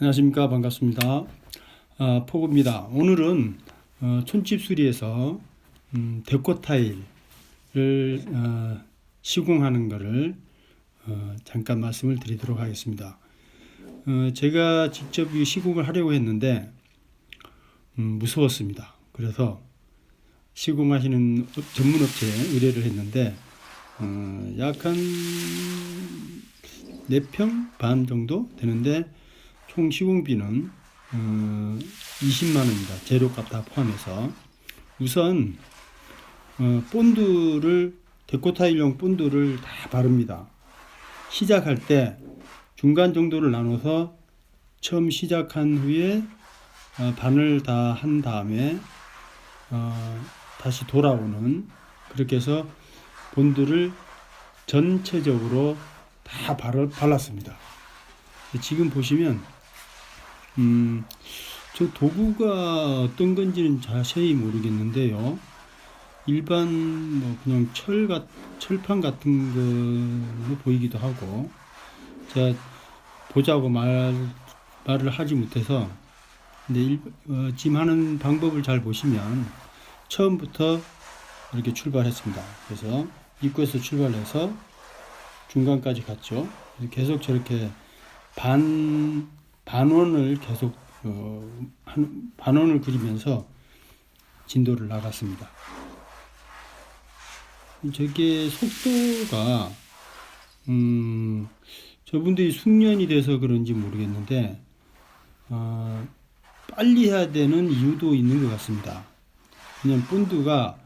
안녕하십니까 반갑습니다. 아, 포구입니다. 오늘은 어, 촌집 수리에서 음, 데코 타일을 어, 시공하는 것을 어, 잠깐 말씀을 드리도록 하겠습니다. 어, 제가 직접 이 시공을 하려고 했는데 음, 무서웠습니다. 그래서 시공하시는 업- 전문 업체에 의뢰를 했는데 어, 약한 4평 반 정도 되는데 총 시공비는 어, 20만 원입니다. 재료값 다 포함해서 우선 어, 본드를 데코타일용 본드를 다 바릅니다. 시작할 때 중간 정도를 나눠서 처음 시작한 후에 어, 반을 다 한 다음에 어, 다시 돌아오는 그렇게 해서 본드를 전체적으로 다 발, 발랐습니다. 지금 보시면 음, 저 도구가 어떤 건지는 자세히 모르겠는데요. 일반 뭐 그냥 철 같, 철판 같은 걸로 보이기도 하고 제가 보자고 말 말을 하지 못해서 근데 일, 어, 지금 하는 방법을 잘 보시면 처음부터 이렇게 출발했습니다. 그래서 입구에서 출발해서 중간까지 갔죠. 계속 저렇게 반 반원을 계속 어, 한, 반원을 그리면서 진도를 나갔습니다. 저게 속도가 음, 저분들이 숙련이 돼서 그런지 모르겠는데 어, 빨리 해야 되는 이유도 있는 것 같습니다. 그냥 본드가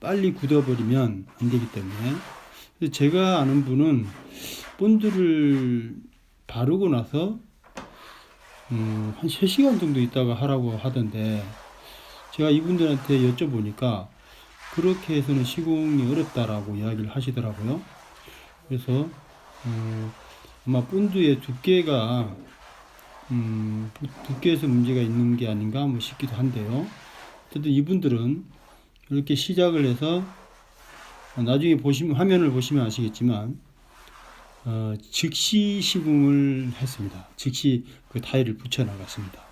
빨리 굳어버리면 안 되기 때문에 제가 아는 분은 본드를 바르고 나서 음, 한 3시간 정도 있다가 하라고 하던데 제가 이분들한테 여쭤보니까 그렇게 해서는 시공이 어렵다라고 이야기를 하시더라고요. 그래서 어, 아마 본드의 두께가 음, 두- 두께에서 문제가 있는 게 아닌가 뭐 싶기도 한데요. 어쨌든 이분들은 이렇게 시작을 해서 어, 나중에 보시면 화면을 보시면 아시겠지만 어, 즉시 시공을 했습니다. 즉시 그 타일을 붙여 나갔습니다.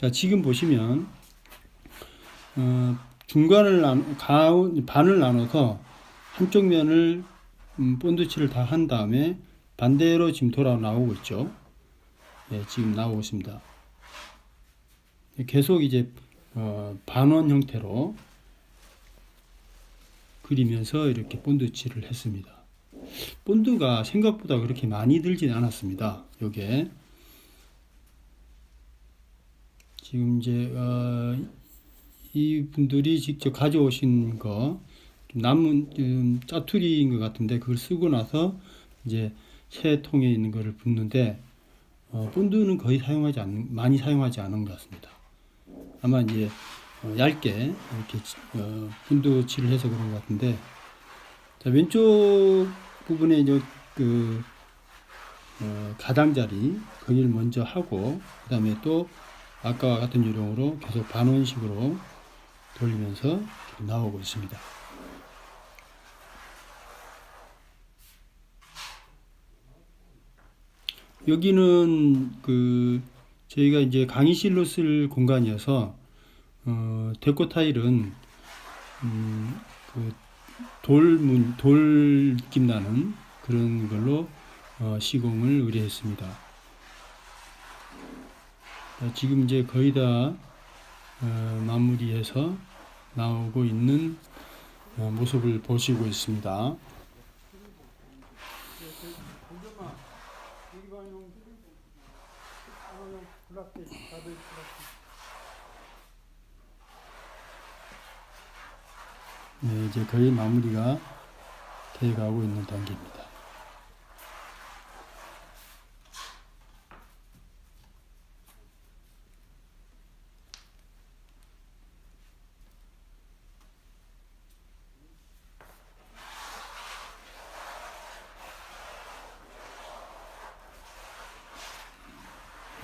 자 지금 보시면 어, 중간을 나, 가운 반을 나눠서 한쪽 면을 음, 본드칠을 다 한 다음에 반대로 지금 돌아 나오고 있죠. 네, 지금 나오고 있습니다. 계속 이제 어, 반원 형태로 그리면서 이렇게 본드칠을 했습니다. 본드가 생각보다 그렇게 많이 들진 않았습니다. 요게 지금 이제 어, 이 분들이 직접 가져오신 거 남은 음, 짜투리인 것 같은데 그걸 쓰고 나서 이제 새 통에 있는 거를 붓는데 어, 본드는 거의 사용하지 않는 많이 사용하지 않은 것 같습니다. 아마 이제 어, 얇게 이렇게 치- 어, 본드 칠을 해서 그런 것 같은데 자, 왼쪽 부분에 이제 그 어, 가장자리 거기를 먼저 하고 그 다음에 또 아까와 같은 요령으로 계속 반원식으로 돌리면서 나오고 있습니다. 여기는 그 저희가 이제 강의실로 쓸 공간이어서 어, 데코 타일은 음, 그 돌문 돌 느낌 나는 그런 걸로 어, 시공을 의뢰했습니다. 자, 지금 이제 거의 다 어, 마무리해서 나오고 있는 어, 모습을 보시고 있습니다. 네, 이제 거의 마무리가 되어가고 있는 단계입니다.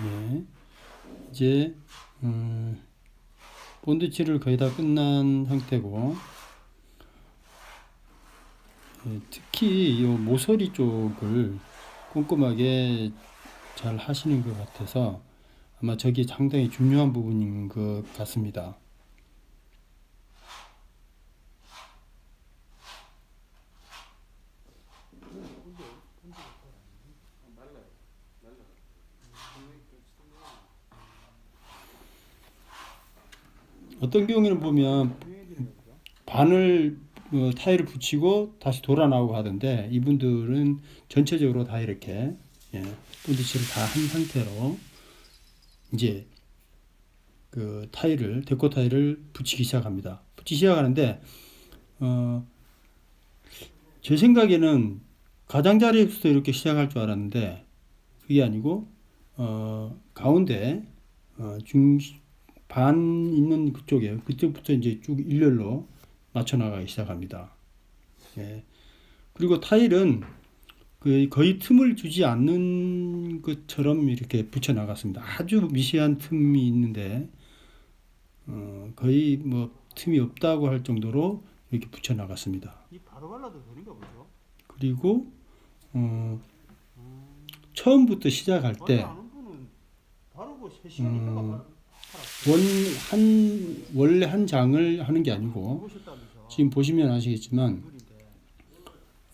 네, 이제 음, 본드칠을 거의 다 끝난 상태고 예, 특히 이 모서리 쪽을 꼼꼼하게 잘 하시는 것 같아서 아마 저게 상당히 중요한 부분인 것 같습니다. 어떤 경우에는 보면 바늘 어, 타일을 붙이고 다시 돌아 나오고 하던데 이분들은 전체적으로 다 이렇게 예, 본드칠을 다한 상태로 이제 그 타일을 데코 타일을 붙이기 시작합니다. 붙이기 시작하는데 어, 제 생각에는 가장자리에서 이렇게 시작할 줄 알았는데 그게 아니고 어, 가운데 어, 중반 있는 그쪽에 그쪽부터 이제 쭉 일렬로 맞춰 나가기 시작합니다. 예. 그리고 타일은 그 거의 틈을 주지 않는 것처럼 이렇게 붙여 나갔습니다. 아주 미세한 틈이 있는데 어, 거의 뭐 틈이 없다고 할 정도로 이렇게 붙여 나갔습니다. 이 바로 발라도 되는가 보죠? 그리고 어, 처음부터 시작할 때 아는 분은 바르고 3시간 있다가 음, 팔았 원한 원래 한 장을 하는 게 아니고 보셨다면서 지금 보시면 아시겠지만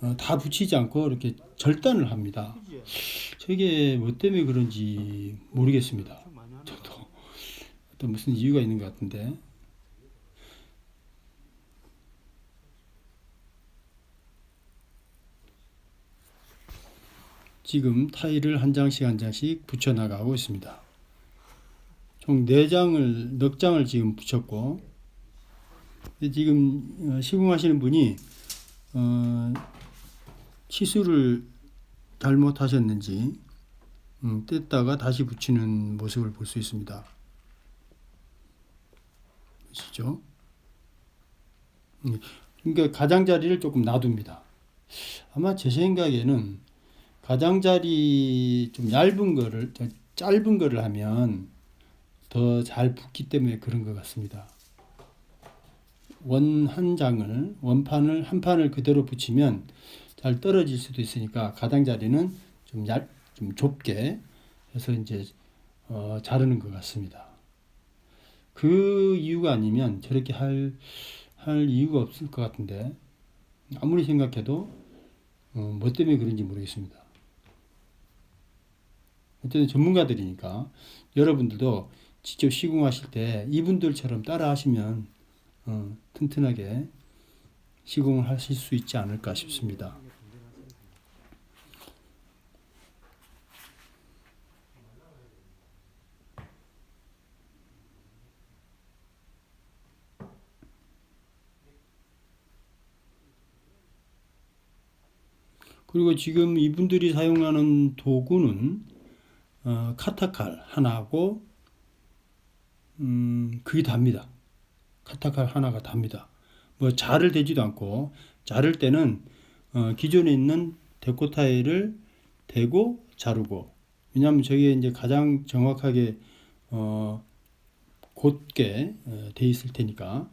어, 다 붙이지 않고 이렇게 절단을 합니다. 저게 뭐 때문에 그런지 모르겠습니다. 저도 어떤 무슨 이유가 있는 것 같은데 지금 타일을 한 장씩 한 장씩 붙여 나가고 있습니다. 총 4장을 넉 장을 지금 붙였고 지금 어, 시공하시는 분이 어, 치수를 잘못하셨는지 음, 뗐다가 다시 붙이는 모습을 볼 수 있습니다. 보시죠? 음, 그러니까 가장자리를 조금 놔둡니다. 아마 제 생각에는 가장자리 좀 얇은 거를 저 짧은 거를 하면 더 잘 붙기 때문에 그런 것 같습니다. 원 한 장을 원판을 한 판을 그대로 붙이면 잘 떨어질 수도 있으니까 가장자리는 좀 얇, 좀 좁게 해서 이제 어, 자르는 것 같습니다. 그 이유가 아니면 저렇게 할, 할 이유가 없을 것 같은데 아무리 생각해도 어, 뭐 때문에 그런지 모르겠습니다. 어쨌든 전문가들이니까 여러분들도 직접 시공하실 때 이분들처럼 따라 하시면 어, 튼튼하게 시공을 하실 수 있지 않을까 싶습니다. 그리고 지금 이분들이 사용하는 도구는 어, 카타칼 하나하고 음, 그게 답니다. 카타칼 하나가 답니다. 뭐 자를 대지도 않고 자를 때는 어, 기존에 있는 데코 타일을 대고 자르고 왜냐하면 저게 이제 가장 정확하게 어, 곧게 어, 돼 있을 테니까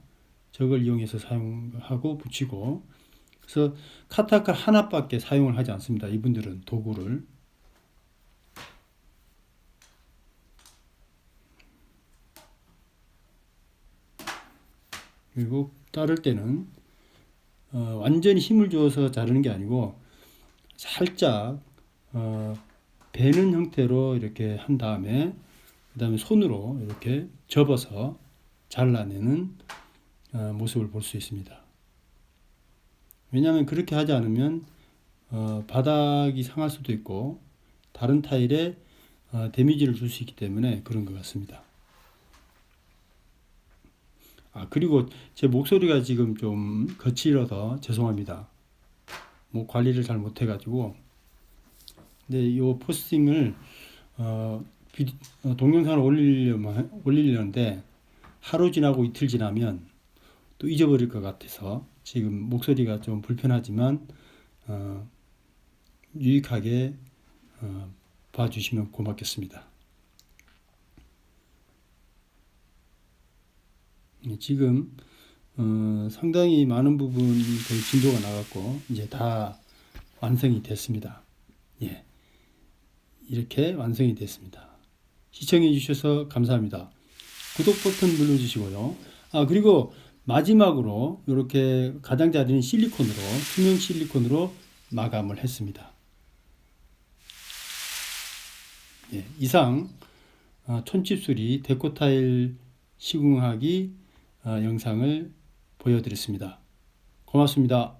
저걸 이용해서 사용하고 붙이고 그래서 카타칼 하나밖에 사용을 하지 않습니다. 이분들은 도구를 그리고 자를 때는 어, 완전히 힘을 주어서 자르는 게 아니고 살짝 어, 베는 형태로 이렇게 한 다음에 그 다음에 손으로 이렇게 접어서 잘라내는 어, 모습을 볼 수 있습니다. 왜냐하면 그렇게 하지 않으면 어, 바닥이 상할 수도 있고 다른 타일에 어, 데미지를 줄 수 있기 때문에 그런 것 같습니다. 아 그리고 제 목소리가 지금 좀 거칠어서 죄송합니다. 뭐 관리를 잘 못해가지고 근데 이 포스팅을 어, 비디, 어, 동영상을 올리려면 올리려는데 하루 지나고 이틀 지나면 또 잊어버릴 것 같아서 지금 목소리가 좀 불편하지만 어, 유익하게 어, 봐주시면 고맙겠습니다. 지금 어, 상당히 많은 거의 진도가 나갔고 이제 다 완성이 됐습니다. 예, 이렇게 완성이 됐습니다. 시청해 주셔서 감사합니다. 구독 버튼 눌러주시고요. 아 그리고 마지막으로 이렇게 가장자리는 실리콘으로 투명 실리콘으로 마감을 했습니다. 예, 이상 아, 촌집수리 데코타일 시공하기 아, 영상을 보여드렸습니다. 고맙습니다.